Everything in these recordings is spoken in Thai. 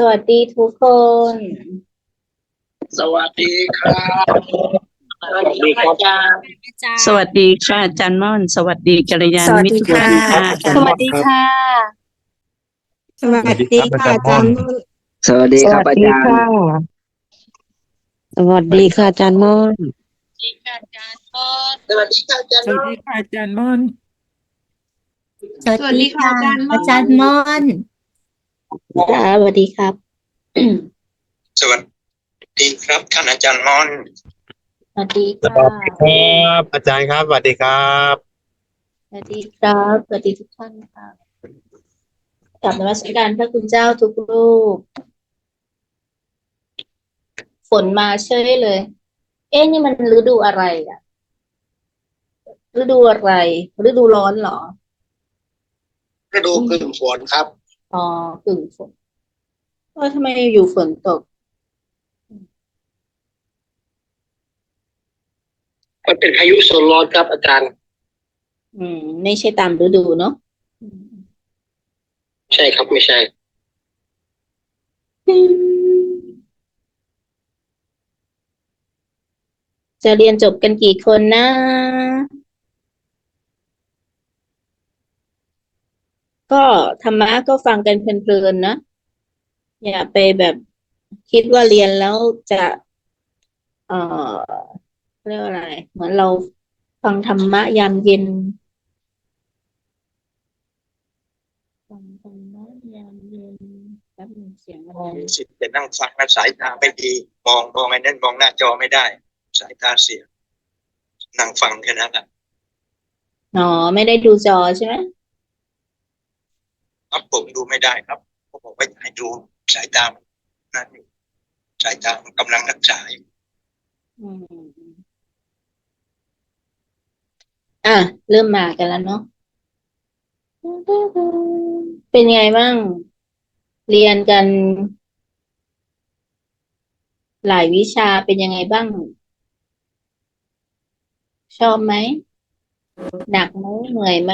สวัสดีทุกคน สวัสดีครับสวัสดีครับสวัสดีค่ะอาจารย์ม่อนสวัสดีกัลยาณสวัสมิตดีรทุกค่ะท่านค่ะสวัสดีค่ะสวัสดีค่ะอาจารย์นุ่นสวัสดีครับอาจารย์สวัสดีค่ะอาจารย์ม่อนสวัสดีครับอาจารย์สวัสดีค่ะอาจารย์ม่อนสวัสดีค่ะอาจารย์ม่อน ค่ะสวัสดีครับ สวัสดีครับ ท่านอาจารย์มอน สวัสดีสค่ะวัสดีครับ อาจารย์ครับสวัสดีครับ สวัสดีครับสวัสดีทุกท่านค่ะกลับนมัสการพระคุณเจ้าทุกรูป ฝนมาเฉยเลย เอ๊ะนี่มันฤดูอะไรอะฤดูอะไรฤดูร้อนเหรอ ฤดูกึ่งฝนครับ อ๋อกึ่งฝนว่าทำไมอยู่ฝนตก มันเป็นพายุโซนร้อนครับอาจารย์ อืม ไม่ใช่ตามฤดูเนาะอืมใช่ครับไม่ใช่จะเรียนจบกันกี่คนนะ ก็ธรรมะก็ฟังกันเพลินๆนะอย่าไปแบบคิดว่าเรียนแล้วจะ เอ่อเรียกอะไร เหมือนเราฟังธรรมะยามเย็นฟังธรรมะยามเย็นแป๊บนึงเสียงอะไรสิทธิ์จะนั่งฟังนะสายตาไม่ดี มองมองไอ้นั่นมองหน้าจอไม่ได้ สายตาเสียนั่งฟังแค่นั้นแหละอ๋อไม่ได้ดูจอใช่ไหม ครับผมดูไม่ได้ครับผมบอกว่าให้ดูสายตามนั่นอยู่สายตามันกำลังรักษาอยู่อืมอะ เริ่มมากันแล้วเนาะเป็นไงบ้าง เรียนกัน หลายวิชาเป็นยังไงบ้าง ชอบไหม หนักไหมเหนื่อยไหม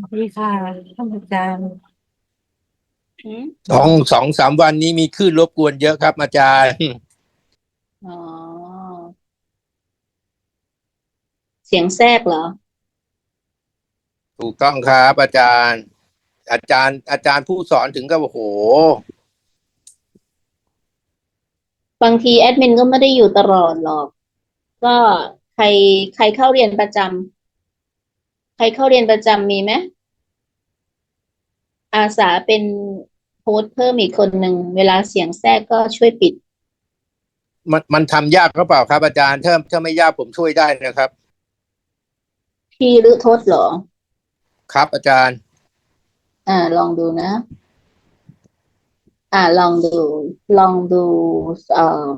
สวัสดีค่ะท่านอาจารย์หืมสองสองสามวันนี้มีคลื่นรบกวนเยอะครับ อาจารย์ อ๋อ เสียงแทรกเหรอ ถูกต้องครับ อาจารย์ อาจารย์ อาจารย์ผู้สอนถึงก็โอ้โห บางทีแอดมินก็ไม่ได้อยู่ตลอดหรอก ก็ใครใครเข้าเรียนประจำใค รเข้าเรียนประจำมีไหมอาสาเป็นโฮสต์เพิ่มอีกคนหนึ่งเวลาเสียงแทรกก็ช่วยปิด มันมันทำยากหรือเปล่าครับ อาจารย์ถ้าถ้าไม่ยากผมช่วยได้นะครับ พี่หรือทศเหรอ ครับ อาจารย์ อ่า ลองดูนะ อ่า ลองดู ลองดูเอ่อ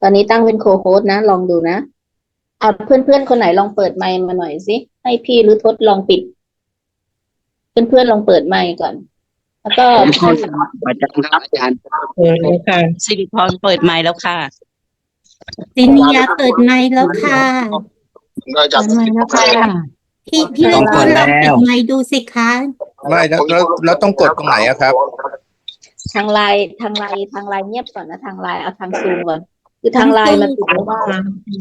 ตอนนี้ตั้งเป็นโคโฮสต์นะ ลองดูนะ เอาเพื่อนๆคนไหนลองเปิดไมค์มาหน่อยสิให้พี่หรือทศลองปิด เพื่อนๆลองเปิดไมค์ก่อน แล้วก็ผมขอถามอาจารย์ครับอาจารย์เออค่ะสิริพรเปิดไมค์แล้วค่ะซินียาเปิดไมค์แล้วค่ะเราจะเปิดไมค์แล้วค่ะพี่พี่เล่นต้นลองปิดไมค์ดูสิคะไม่แล้วแล้วแล้วต้องกดตรงไหนอะครับ ทางไลน์ทางไลน์ทางไลน์เงียบก่อนนะทางไลน์เอาทางซูมก่อน คือทางไลน์มันปิดไม่ได้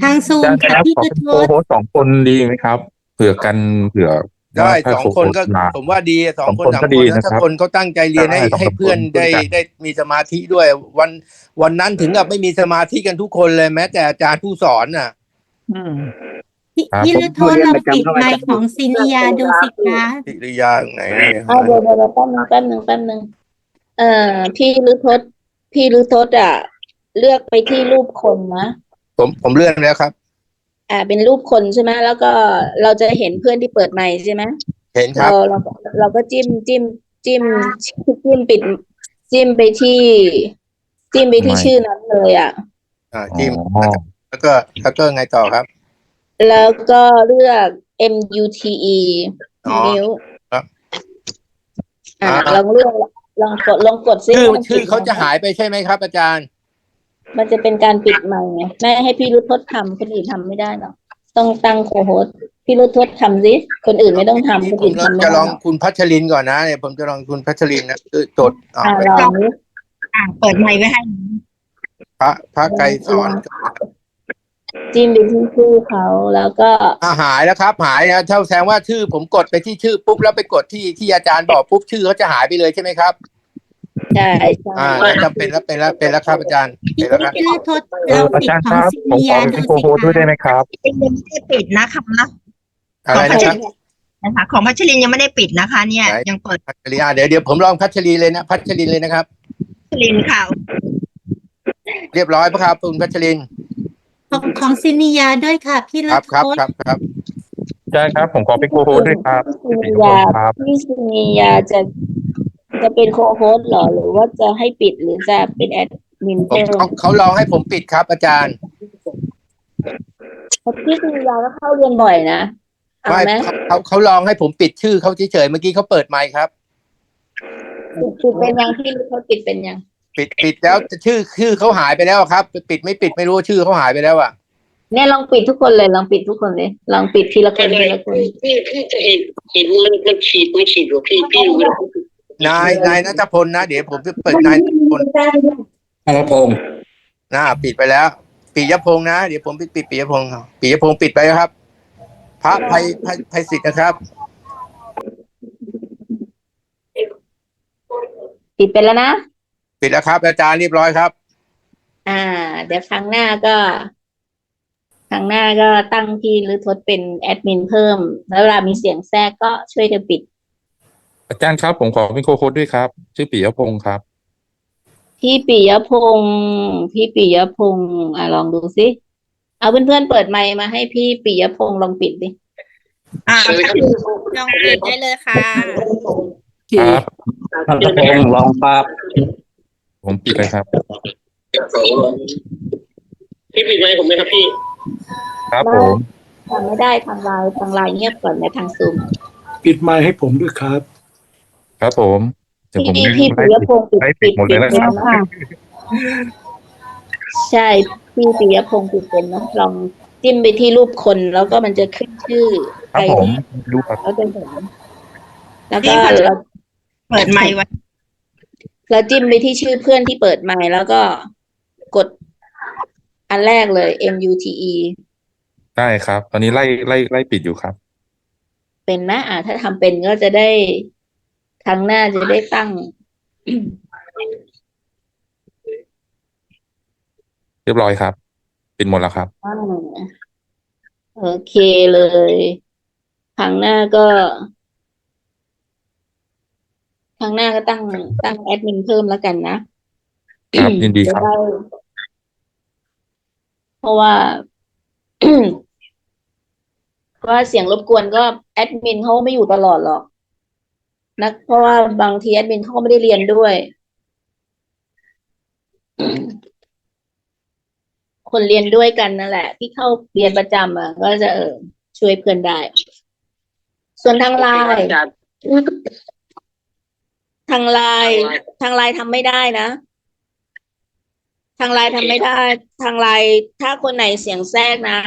ทางซูมอาจารย์ค่ะครับพี่ขอจุเป็นโทโคโฮสต์สองคนดีไหมครับ เผื่อกันเผื่อได้ว่าถ้าสองคนก็โฮสต์มา ผมว่าดีสองคนสองคนสามก็คดีนแล้วถ้านะครับคนเขาตั้งใจเรียนให้ได้สองให้เพื่อนคนได้ด้วยกัน ได้มีสมาธิด้วย วันวันนั้นถึงกับไม่มีสมาธิกันทุกคนเลยแม้แต่อาจารย์ผู้สอนน่ะ อืม พี่ครับ พี่ลุโทนลองปิดไมค์ของซินียาดูสิคะกิริยาตรงไหนเนี่ยอ่าเดี๋ยวเดี๋ยวเดี๋ยวแป๊บนึงแป๊บนึงแป๊บนึงเอ่อพี่ลือทศพี่ลือทศอะ เลือกไปที่รูปคนนะผมผมเลื่อนแล้วครับ อ่า เป็นรูปคนใช่ไหมแล้วก็เราจะเห็นเพื่อนที่เปิดไมค์ใช่ไหมเห็นคเรารับเราเราก็จิ้มจิ้มจิ้มจิ้มปิด จิ้มไปที่ จิ้มไปที่ไม่ ชื่อนั้นเลยอะ อ่าจิ้มอ๋อ แล้วก็แล้วก็ไงต่อครับ แล้วก็เลือก M U T E อ๋อนิ้วครับอ่าอ่า ลองเลือกลองกดลองกดซิชื่อว่ามันชื่อปิดเขาจะไมค์หายไปใช่ไหมครับ อาจารย์ มันจะเป็นการปิดไมค์ไงไม่ให้พี่รุทธทำคนอื่นทำไม่ได้หรอกต้องตั้งโคโฮสต์พี่รุทธทำสิคนอื่นไม่ต้องทำคนผมอื่นทำไม่จะได้ลองหรอกคุณพัชรินก่อนนะเนี่ยผมจะลองคุณพัชรินนะคือจดอ่าอ่าไปลองนี้อะเปิดไมค์ไว้ให้พระพระไกรสอนจิ้มไปที่ชื่อเขาแล้วก็อ่าหายแล้วครับ หายนะเท่าแสดงว่าชื่อผมกดไปที่ชื่อปุ๊บแล้วไปกดที่ที่อาจารย์บอกปุ๊บชื่อเขาจะหายไปเลยใช่ไหมครับ ใช่ใช่อ่าแล้วจำเป็นแล้วเป็นแล้วเป็นแล้วครับอาจารย์พี่เป็นแล้วครับชื่อทศเอเราออาปิดจารย์ขคองรับซิผมเนีขยอเป็นโคโฮสด้วยได้ไหมครับยังไม่ได้ปิดนะคะอะไรนะครับ นะคะ ของพัชรินยังไม่ได้ปิดนะคะ เนี่ย ไหน ยังเปิดพัชรีอ่าเดี๋ยวเดี๋ยวผมลองพัชรีเลยนะพัชรินเลยนะครับ พัชรินค่ะ เรียบร้อยปะครับคุณพัชรินของของซิเนียด้วยค่ะ พี่ครัรับตครับทศครับครับ อาจารย์ครับผมขอเป็นโคโฮสด้วยครับพี่ปิสุดนีข้างบยานครับ พี่สุนียาจะ จะเป็นโคโฮสต์เหรอ หรือว่าจะให้ปิดหรือจะเป็นแอดมินผมเพิ่มเขาเขาลองให้ผมปิดครับ อาจารย์พี่สุนียาก็เข้าเรียนบ่อยนะเอาไม่ไหมเขาเขาเขาลองให้ผมปิดชื่อเขาเฉยๆเมื่อกี้เขาเปิดไมค์ครับ ปิดปิดเป็นยังพี่รู้เขาปิดเป็นยังปิดปิดแล้วชื่อชื่อเขาหายไปแล้วครับ ปิดไม่ปิดไม่รู้ชื่อเขาหายไปแล้วอะเนี่ยลองปิดทุกคนเลยลองปิดทุกคนเลยลองปิดทีละคนทีละคน พี่พี่จะเห็นเห็นมันมันฉีดมันฉีดอยู่พี่พี่ดูนะ นายนายนัทพลนะเดี๋ยวผมจะเปิดนายนัทพลพงพงศ์นะปิดไปแล้วปิยพงษ์นะ เดี๋ยวผมปิดปิดปิยพงษ์ครับปิยพงษ์ปิดไปแล้วครับ พระภัยภัยภัยศิษย์นะครับ ปิดไปแล้วนะ ปิดแล้วครับ อาจารย์เรียบร้อยครับ อ่า เดี๋ยวครั้งหน้าก็ครั้งหน้าก็ตั้งพี่หรือทศเป็นแอดมินเพิ่ม แล้วเวลามีเสียงแทรกก็ช่วยกันปิด อาจารย์ครับ ผมขอเป็นโคโฮสด้วยครับ ชื่อปิยพงศ์ครับ พี่ปิยพงศ์พี่ปิยพงศ์อะลองดูสิเอาเพื่อนๆเปิดไมค์มาให้พี่ปิยพงศ์ลองปิดดิอ่าเชิญครับลองปิดได้เลยค่ะ ครับท่านพงศ์ลองปราบผมปิดเลยครับ พี่ปิดไมค์ผมไหมครับพี่ ครับผม ทำไม่ได้ทางไลน์ทางไลน์เงียบก่อนในทางซูม ปิดไมค์ให้ผมด้วยครับ ครับผมเดี๋ยวผมพี่พี่ปิยพงศ์ปิดให้ปิดหมดเลยนะคปิรับเป็นนะใช่ พี่ปิยพงศ์ปิดเป็นนะลองจิ้มไปที่รูปคนแล้วก็มันจะขึ้นชื่อครับไปผมที่ดูครับแล้วจะเห็นแล้วพี่ก็คะเราเปิดไมค์ไว้เราจิ้มไปที่ชื่อเพื่อนที่เปิดไมค์แล้วก็กดอันแรกเลย M U T E ได้ครับ ตอนนี้ไล่ไล่ไล่ปิดอยู่ครับ เป็นไหมอ่าถ้าทำเป็นก็จะได้ ครั้งหน้าจะได้ตั้ง เรียบร้อยครับ ปิดหมดแล้วครับอ่าโอเคเลย ครั้งหน้าก็ ครั้งหน้าก็ตั้งตั้งแอดมินเพิ่มแล้วกันนะครับยินดีครับ จะได้เพราะว่า เพราะว่าเสียงรบกวนก็แอดมินเขาไม่อยู่ตลอดหรอก นะเพราะว่าบางทีแอดมินเขาก็ไม่ได้เรียนด้วย คนเรียนด้วยกันนั่นแหละ ที่เข้าเรียนประจำอะก็จะเออช่วยเพื่อนได้ ส่วนทางไลน์ทางไลน์ทางไลน์ทำไม่ได้นะ ทางไลน์ทำไม่ได้ ทางไลน์ถ้าคนไหนเสียงแทรกนะ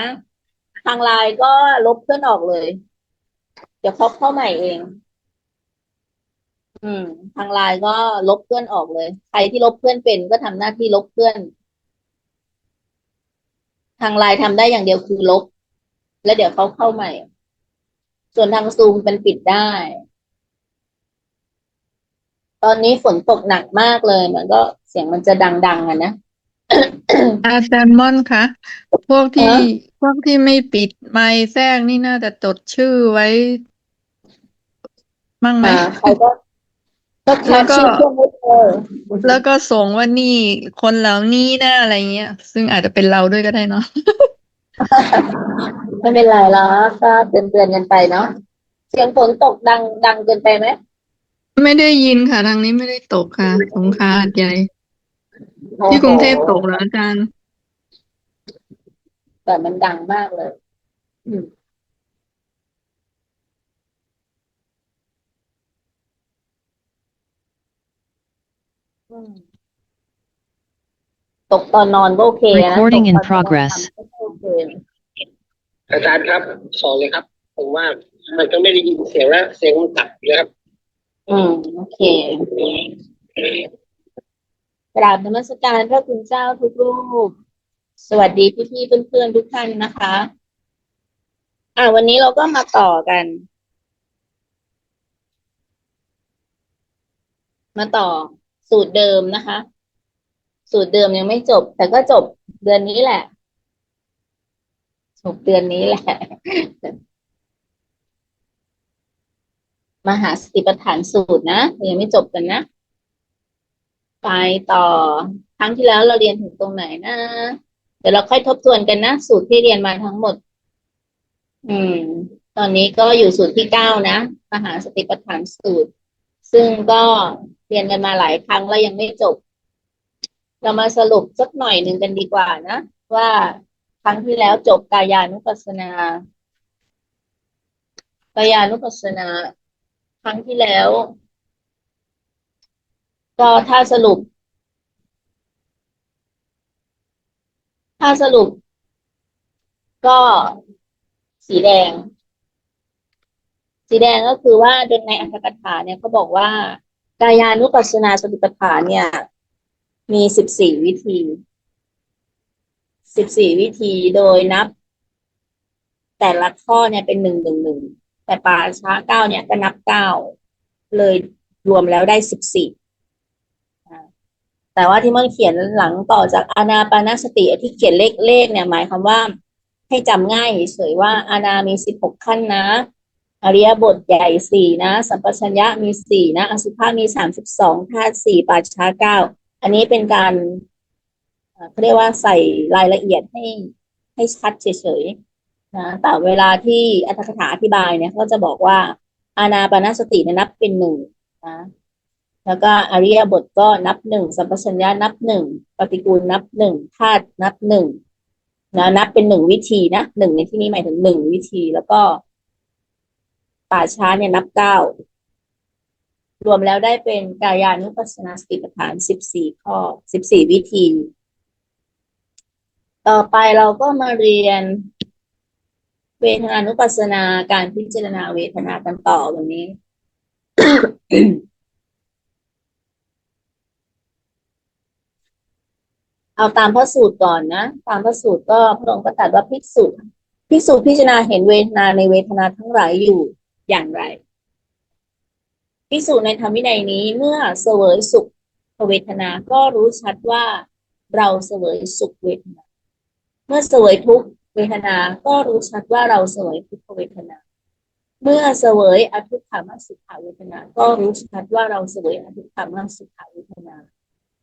ทางไลน์ก็ลบเพื่อนออกเลย เดี๋ยวเขาเข้าใหม่เอง อืม ทางไลน์ก็ลบเพื่อนออกเลย ใครที่ลบเพื่อนเป็นก็ทำหน้าที่ลบเพื่อน ทางไลน์ทำได้อย่างเดียวคือลบ แล้วเดี๋ยวเขาเข้าใหม่ ส่วนทางซูมเป็นปิดได้ ตอนนี้ฝนตกหนักมากเลยมันก็เสียงมันจะดัง ๆอะนะอาจารย์ม่อนคะพวกที่ฮะพวกที่ไม่ปิดไมค์แทรกนี่น่าจะจดชื่อไว้มั่งไหมอ่าใครก็ ก็แล้วก็ชื่อเพื่อนไว้เจอแล้วก็ส่งว่านี่คนเหล่านี้นะอะไรเงี้ย ซึ่งอาจจะเป็นเราด้วยก็ได้เนาะ ไม่เป็นไรแล้วก็เตือนเตือนๆกันไปเนาะเสียงฝนตกดังดังเกินไปไหมไม่ได้ยินค่ะทางนี้ไม่ได้ตกค่ะ สงขลาหาดใหญ่ ที่กรุงเทพตกเหรออาจารย์ แต่มันดังมากเลย อืม ตกตอนนอนก็โอเคนะ Recording ตก in ตอนนอน progress ทำก็โอเคอาจารย์ครับสอนเลยครับ ผมว่ามันก็ไม่ได้ยินเสียงแล้ว เสียงมันตัดอยู่แล้วครับอืมโอเคไปกราบนมัสการพระคุณเจ้าทุกรูป สวัสดีพี่ๆเพื่อนๆทุกท่านนะคะ อ่าวันนี้เราก็มาต่อกัน มาต่อ สูตรเดิมนะคะ สูตรเดิมยังไม่จบ แต่ก็จบเดือนนี้แหละจบเดือนนี้แหละ มหาสติปัฏฐานสูตรนะยังไม่จบกันนะ ไปต่อครั้งที่แล้วเราเรียนถึงตรงไหนนะเดี๋ยวเราค่อยทบทวนกันนะ สูตรที่เรียนมาทั้งหมด อืม ตอนนี้ก็อยู่สูตรที่เก้านะ มหาสติปัฏฐานสูตร ซึ่งก็ เรียนกันมาหลายครั้งแล้วยังไม่จบ เรามาสรุปสักหน่อยหนึ่งกันดีกว่านะ ว่าครั้งที่แล้วจบกายานุปัสสนากายานุปัสสนา ครั้งที่แล้ว ก็ถ้าสรุป ถ้าสรุป ก็สีแดง สีแดงก็คือว่าโดยในอัตถกถาเนี่ยเขาบอกว่า กายานุปัสสนาสติปัฏฐานเนี่ย มีสิบสี่วิธี สิบสี่วิธีโดยนับ แต่ละข้อเนี่ยเป็นหนึ่งหนึ่งหนึ่งแต่ป่าช้าเก้าเนี่ยก็นับเก้าเลยรวมแล้วได้สิบสี่แต่ว่าที่มันเขียนหลังต่อจากอานาปานสติที่เขียนเลขเลขเนี่ยหมายความว่าให้จำง่ายเฉยว่าอานามีสิบหกขั้นนะ อริยบทใหญ่สี่นะ สัมปชัญญะมีสี่นะ อสุภะมีสามสิบสองธาตุสี่ป่าช้าเก้าอันนี้เป็นการเขาเรียกว่าใส่รายละเอียดให้ให้ชัดเฉยๆนะแต่เวลาที่อัตถกถาอธิบายเนี่ยเขาจะบอกว่า อานาปาสติเนี่ยนับเป็นหนึ่งนะแล้วก็อริยบทก็นับหนึ่งสัมปชัญญะนับหนึ่งปฏิกูลนับหนึ่งธาตุนับหนึ่งนะนับเป็นหนึ่งวิธีนะหนึ่งในที่นี้หมายถึงหนึ่งวิธีแล้วก็ ป่าช้าเนี่ยนับเก้ารวมแล้วได้เป็นกายานุปัสสนาสติปัฏฐานสิบสี่ข้อสิบสี่วิธี ต่อไปเราก็มาเรียน เวทนานุปัสสนาการพิจารณาเวทนากันต่อวันนี้ เอาตามพระสูตรก่อนนะ ตามพระสูตรก็พระองค์ก็ตรัสว่าภิกษุภิกษุพิจารณาเห็นเวทนาในเวทนาทั้งหลายอยู่ อย่างไรภิกษุในธรรมวินัยนี้เมื่อเสวยสุขเวทนา ก็รู้ชัดว่าเราเสวยสุขเวทนา เมื่อเสวยทุกเวทนา ก็รู้ชัดว่าเราเสวยทุกเวทนา เมื่อเสวยอทุกขมสุขเวทนา ก็รู้ชัดว่าเราเสวยอทุกขมสุขเวทนา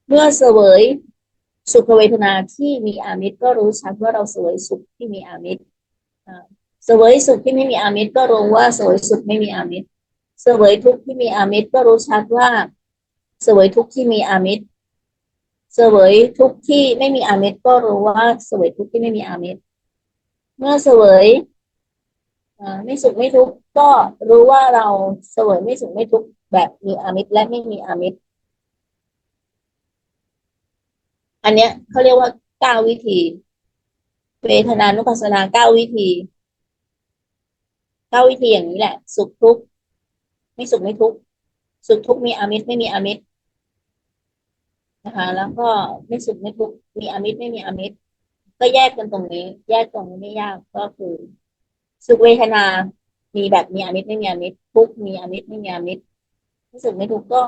เมื่อเสวยสุขเวทนาที่มีอามิตรก็รู้ชัดว่าเราเสวยสุขที่มีอามิตร เสวยสุขที่ไม่มีอามิตรก็รู้ว่าเสวยสุขไม่มีอามิตรเสวยทุกข์ที่มีอามิตรก็รู้ชัดว่าเสวยทุกข์ที่มีอามิตรเสวยทุกข์ที่ไม่มีอามิตรก็รู้ว่าเสวยทุกข์ที่ไม่มีอามิตรเมื่อเสวยไม่สุขไม่ทุกข์ก็รู้ว่าเราเสวยไม่สุขไม่ทุกข์แบบมีอามิตรและไม่มีอามิตรอันเนี้ยเขาเรียกว่าเก้าวิธี เวทนานุปัสสนาเก้าวิธี เก้าวิธีอย่างนี้แหละ สุขทุกข์ไม่สุขไม่ทุกข์สุขทุกข์มีอามิตรไม่มีอามิตรนะคะ แล้วก็ไม่สุขไม่ทุกข์มีอามิตรไม่มีอามิตร ก็แยกกันตรงนี้ แยกตรงนี้ไม่ยากก็คือ สุขเวทนา มีแบบมีอามิตรไม่มีอามิตร ทุกข์มีอามิตรไม่มีอามิตรไม่สุขไม่ทุกข์ก็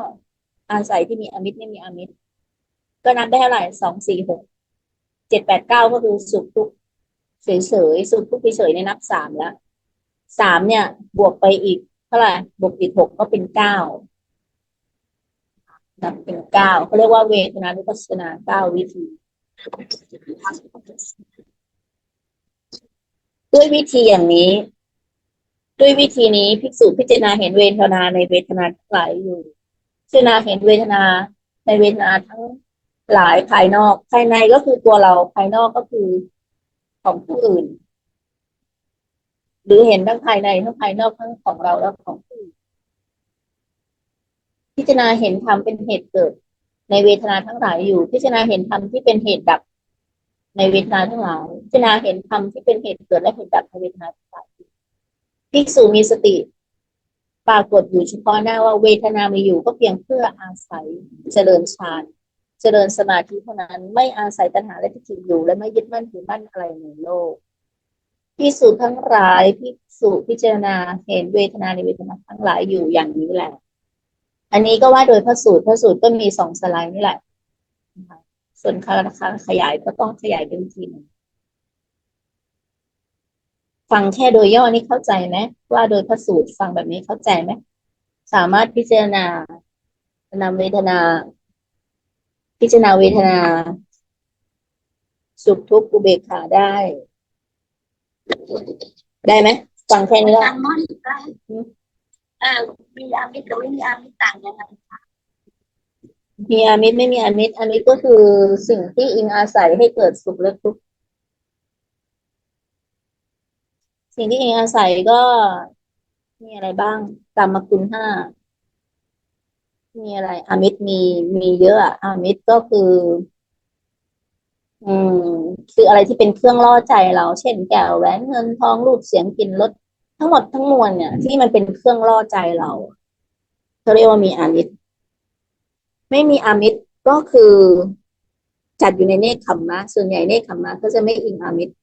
อาศัยที่มีอามิตรไม่มีอามิตร ก็นับได้เท่าไหร่สองสี่หกเจ็ดแปดเก้าก็คือสุขทุกข์เฉยๆสุขทุกข์เฉยๆในนับสามแล้ว สามเนี่ย บวกไปอีกเท่าไหร่บวกอีกหกก็เป็นเก้านับเป็นเก้าเขาเรียกว่าเวทนานุปัสสนาเก้าวิธี ด้วยวิธีอย่างนี้ ด้วยวิธีนี้ภิกษุพิจารณาเห็นเวทนาในเวทนาทั้งหลายอยู่พิจารณาเห็นเวทนาในเวทนาทั้งหลายภายนอก ภายในก็คือตัวเราภายนอกก็คือของผู้อื่น หรือเห็นทั้งภายในทั้งภายนอกทั้งของเราและของผู้พิจารณาเห็นธรรมเป็นเหตุเกิด ในเวทนาทั้งหลายอยู่ พิจารณาเห็นธรรมที่เป็นเหตุดับ ในเวทนาทั้งหลาย พิจารณาเห็นธรรมที่เป็นเหตุเกิดและเหตุดับในเวทนาทั้งหลายภิกษุมีสติ ปรากฏอยู่เฉพาะหน้าว่าเวทนามีอยู่ก็เพียงเพื่ออาศัยเจริญฌานเจริญสมาธิเท่านั้นไม่อาศัยตัณหาและทิฏฐิอยู่ และไม่ยึดมั่นถือมั่นอะไรในโลก พิสูจน์ทั้งหลายพิสูจพิจารณาเห็นเวทนาในเวทนาทั้งหลายอยู่อย่างนี้แหละ อันนี้ก็ว่าโดยพระสูตรพระสูตรก็มีสองสไลด์นี่แหละ ส่วนการขยายก็ต้องขยายเป็นทีหนึ่งฟังแค่โดยย่อนี่เข้าใจไหมว่าโดยพระสูตรฟังแบบนี้เข้าใจไหมสามารถพิจารณานำเวทนา พิจารณาเวทนา สุขทุกข์อุเบกขาได้ ได้ไหมฟังแค่นี้แล้วจำม่อนได้เออมีอามิตรกับไม่มีอามิตรต่างยังไงมีอามิตรไม่มีอามิตรอามิตรก็คือสิ่งที่อิงอาศัยให้เกิดสุขและทุกข์สิ่งที่อิงอาศัยก็ มีอะไรบ้างกรรมคุณห้ามีอะไรอามิตรมีมีเยอะอะอามิตรก็คือ อืม คืออะไรที่เป็นเครื่องล่อใจเรา เช่นแก้วแหวนเงินทองรูปเสียงกลิ่นรสทั้งหมดทั้งมวลเนี่ย ที่มันเป็นเครื่องล่อใจเราเขาเรียกว่ามีอามิตรไม่มีอามิตรก็คือจัดอยู่ในเนคขมมะส่วนใหญ่เนคขมมะก็จะไม่อิงอามิตร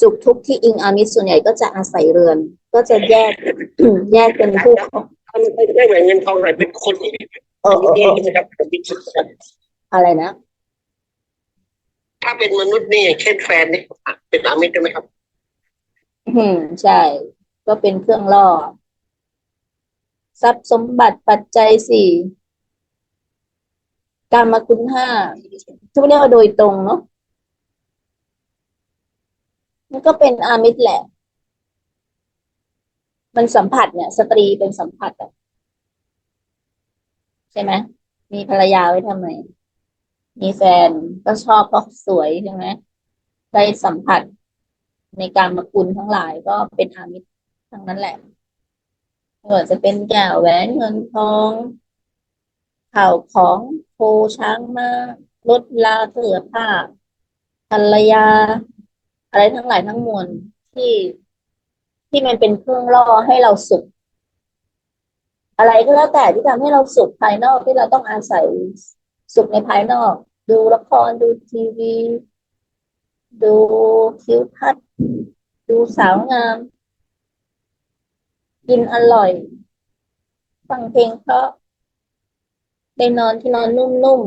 สุขทุกข์ที่อิงอามิตรส่วนใหญ่ก็จะอาศัยเรือน ก็จะแยกแยกเป็นผู้ของถ้าไม่ได้แหวนเงินทองอะไรเป็นคนที่เออเออเอเองอใช่ไหมครับผมมีชุดครับอะไรนะ ถ้าเป็นมนุษย์นี่อย่างเช่นแฟนนี่เป็นอามิตรได้ไหมครับ อืมใช่ ก็เป็นเครื่องล่อ ทรัพย์สมบัติปัจจัยสี่กรรมคุณห้าทุกเรียกว่าโดยตรงเนาะมันก็เป็นอามิตรแหละ มันสัมผัสเนี่ย สตรีเป็นสัมผัสอะใช่ไหมมีภรรยาไว้ทำไม มีแฟนก็ชอบเพราะสวยใช่ไหมได้สัมผัสในการมาคุณทั้งหลายก็เป็นอามิตรทั้งนั้นแหละไม่ว่าจะเป็นแก้วแหวนเงินทองข่าวของโคช้างมารถลาเสื้อผ้าภรรยา อะไรทั้งหลายทั้งมวลที่ที่มันเป็นเครื่องล่อให้เราสุข อะไรก็แล้วแต่ที่ทำให้เราสุขภายนอกที่เราต้องอาศัยสุขในภายนอก ดูละครดูทีวี ดูทิวทัศน์ดูสาวงาม กินอร่อย ฟังเพลงเพราะได้นอนที่นอนนุ่ม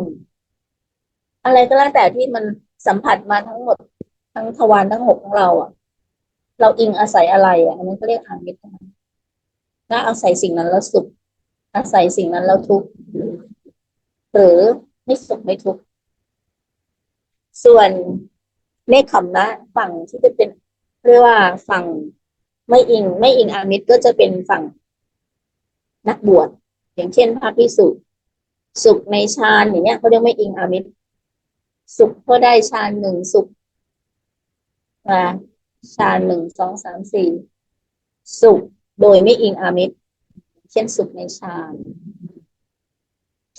ๆ อะไรก็แล้วแต่ที่มันสัมผัสมาทั้งหมด ทั้งทวารทั้งหกของเราอะ เราอิงอาศัยอะไรอะอันนั้นก็เรียกอามิตรนะถ้าอาศัยสิ่งนั้นแล้วสุข อาศัยสิ่งนั้นแล้วทุกข์หรือไม่สุขไม่ทุกข์ ส่วนเนคขมมะฝั่งที่จะเป็นเรียกว่าฝั่งไม่อิง ไม่อิงอามิตรก็จะเป็นฝั่งนักบวชอย่างเช่นพระพิสุสุขในฌานอย่างเงี้ยเขาเรียกไม่อิงอามิตร สุขเพราได้ฌานหนึ่งสุขมาฌานหนึ่งสองสามสี่สุขโดยไม่อิงอามิตร เช่นสุขในฌาน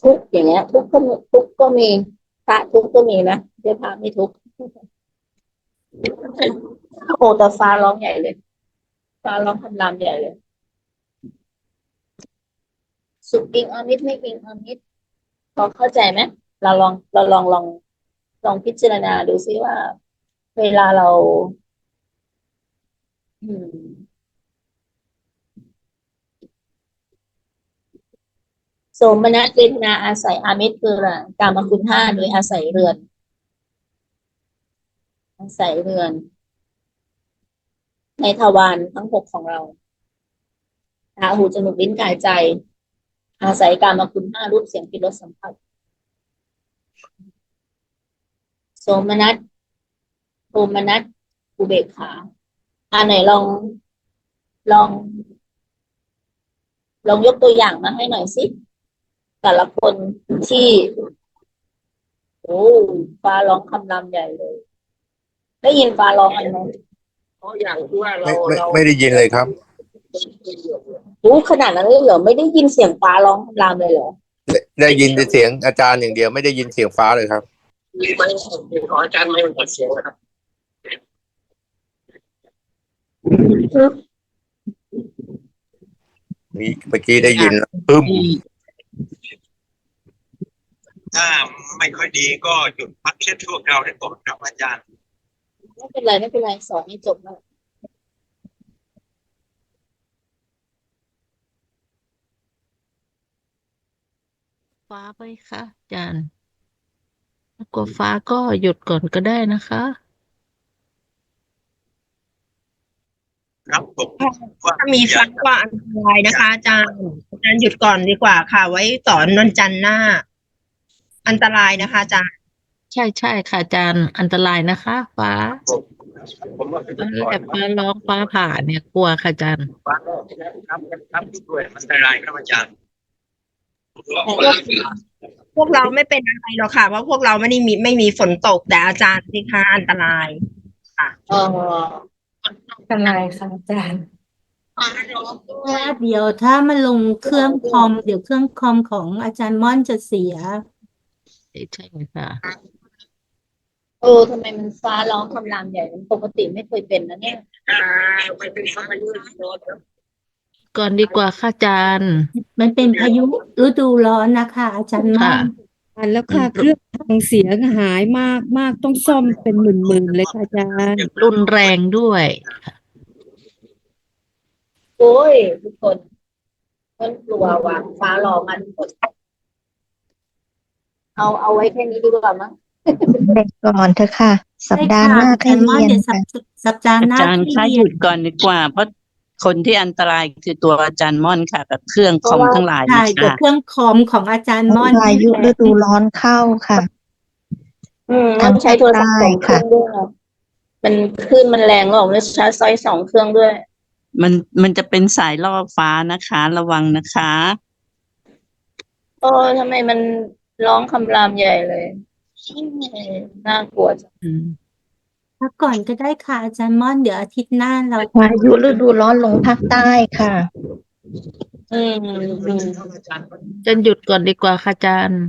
ทุกอย่างเงี้ย ทุกก็ทุกข์ก็มี พระทุกก็มีนะเดี๋ยวพระไม่ทุกโอ้แต่ฟ้าร้องใหญ่เลย ฟ้าร้องคำรามใหญ่เลย สุขอิงอมิตไม่อิงอมิตรพอเข้าใจไหมเราลองเราลองลองลองพิจารณาดูซิว่า เวลาเรา อืม โสมนัสเวทนาอาศัยอามิตรคืออะไรกามคุณห้าโดยอาศัยเรือน อาศัยเรือน ในทวารทั้งหกของเราตาหูจมูกลิ้นกายใจ อาศัยการมาคุณห้ารูปเสียงกลิ่นรสสัมผัสโสมนัสโทมนัสอุเบกขาอ่าไหนลองลอง ลองยกตัวอย่างมาให้หน่อยสิ แต่ละคนที่โอ้ฟ้าร้องคำรามใหญ่เลย ได้ยินฟ้าร้องอะไรไหมเพราะอย่างที่ว่าเราไม่ไม่เราไม่ได้ยินเลยครับโอ้ขนาดนั้นเลยเหรอไม่ได้ยินเสียงฟ้าร้องคำรามเลยเหรอได้ได้ยินแต่เสียงอาจารย์อย่างเดียวไม่ได้ยินเสียงฟ้าเลยครับมีไหมขออาจารย์ไม่ตัดเสียงนะครับมีเมื่อกี้ได้ยินแล้วปึ้ม ถ้าไม่ค่อยดีก็หยุดพักเช็ดชั่วคราวได้ก่อนครับอาจารย์ ไม่เป็นไรไม่เป็นไรสอนให้จบแล้วฟ้าไปค่ะอาจารย์ถ้ากลัวฟ้าก็หยุดก่อนก็ได้นะคะ ครับผมว่าถ้ามีฟันก็อันตรายนะคะอาจารย์อาจารย์หยุดก่อนดีกว่าค่ะ ไว้สอนวันจันทร์หน้า อันตรายนะคะอาจารย์ใช่ใช่ค่ะอาจารย์อันตรายนะคะ ฟ้าผมผมว่าเป็นฟ้าก่อแลนบฟ้าร้องฟ้าผ่าเนี่ยกลัวค่ะอาจารย์ฟ้าครับครับด้วยอันตรายครับอาจารย์พวกเราไม่เป็นอะไรหรอกค่ะ เพราะพวกเราไม่ได้มีไม่มีฝนตกแต่อาจารย์สิคะอันตรายเอ ออันตรายค่ะอาจารย์ว่าเดี๋ยวถ้ามาลงเครื่องคอม เดี๋ยวเครื่องคอมของอาจารย์ม่อนจะเสียใช่ใช่ค่ะ เออทำไมมันฟ้าร้องคำรามใหญ่มันปกติไม่เคยเป็นนะเนี่ยมันเป็นฟ้ามันยืดโดนก่อนดีกว่าค่ะอาจารย์ มันเป็นพายุฤดูร้อนนะคะ อาจารย์ม่อค่ะนแล้วค่ะเครื่อง พังเสียหายมากมากต้องซ่อมเป็นหมื่นๆเลยค่ะอาจารย์ รุนแรงด้วย โอ้ยทุกคนต้นกลัวว่าฟ้าร้องมาทุกคนเอาเอาไว้แค่นี้ดีกว่ามั้งเด็กก่อนเถอะค่ะ สัปใช่ดาห์หค่ะน้าอาให้จารย์ม่อนเรียนเดี๋ยวสัค่ะปสัปดาห์หอาน้าจารย์ที่คะเรีหยยุนดก่อนดีกว่า เพราะคนที่อันตรายคือตัวอาจารย์ม่อนค่ะ กับเครื่องคอมทั้งหลายใช่นะเดี๋ยวคะ เครื่องคอมของอาจารย์ม่อน พายุฤดูร้อนเข้าค่ะ อืมต้องใช้โทรศัพท์สองเครื่องด้วยอะมันคลื่นมันแรงหรอกแล้วใช้ซอยสองเครื่องด้วย มันมันจะเป็นสายล่อฟ้านะคะ ระวังนะคะโอ้ทำไมมันร้องคำรามใหญ่เลยน่ากลัวจังอืมพักก่อนก็ได้ค่ะอาจารย์ม่อนเดี๋ยวอาทิตย์หน้าเราพายุฤดูร้อนลงภาคใต้ค่ะ อืมอืมอาจารย์หยุดก่อนดีกว่าค่ะอาจารย์